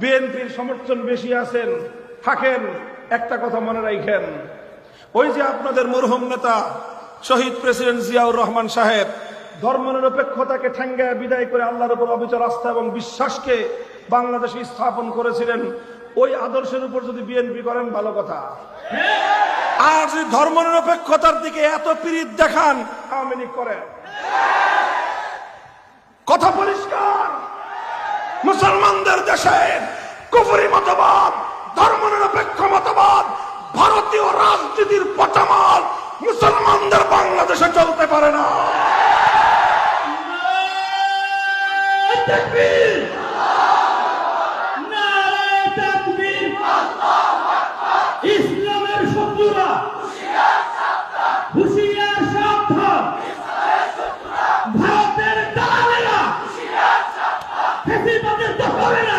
বিএনপির সমর্থন বেশি আছেন, থাকেন, একটা কথা মনে রাখেন। ওই যে আপনাদের মরহুম নেতা, শহীদ প্রেসিডেন্ট জিয়াউর রহমান সাহেব, ধর্মনিরপেক্ষতাকে ঠেঙ্গায় বিদায় করে আল্লাহর উপর অবিচল আস্থা এবং বিশ্বাসকে বাংলাদেশে স্থাপন করেছিলেন, ওই আদর্শের উপর যদি বিএনপি করেন, ভালো কথা। আর যদি ধর্মনিরপেক্ষতার দিকে এত পীড়িত দেখান, আওয়ামী লীগ করেন। কথা পরিষ্কার! মুসলমানদের দেশে কুফুরি মতবাদ ধর্ম নিরপেক্ষ মতবাদ, ভারতীয় রাজনীতির পচামাল মুসলমানদের বাংলাদেশে চলতে পারে না। ভাবতেছি তাদের তো হবে না।